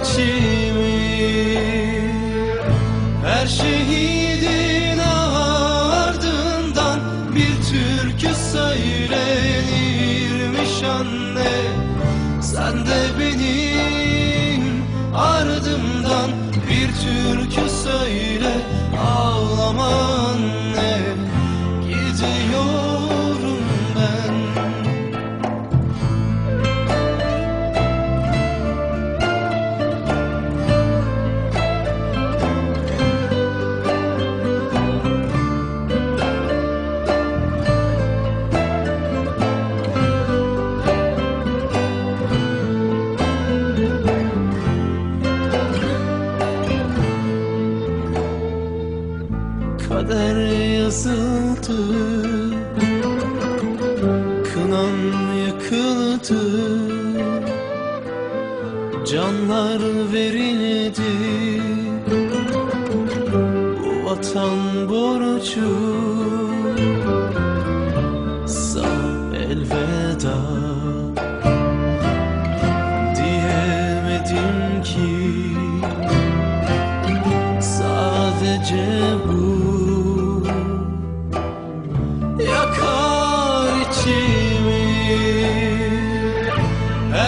İçimi. Her şehidin ardından bir türkü söylenirmiş anne. Sen de benim ardımdan bir türkü Kader yazıldı. Kınam yakıldı Canlar verildi. Bu vatan borcu. Sana elveda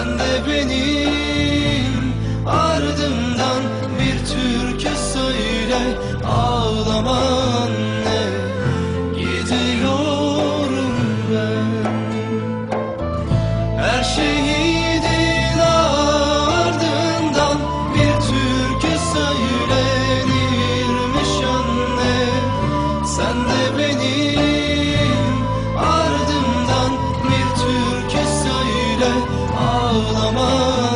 Sen de benim ardımdan ağlama.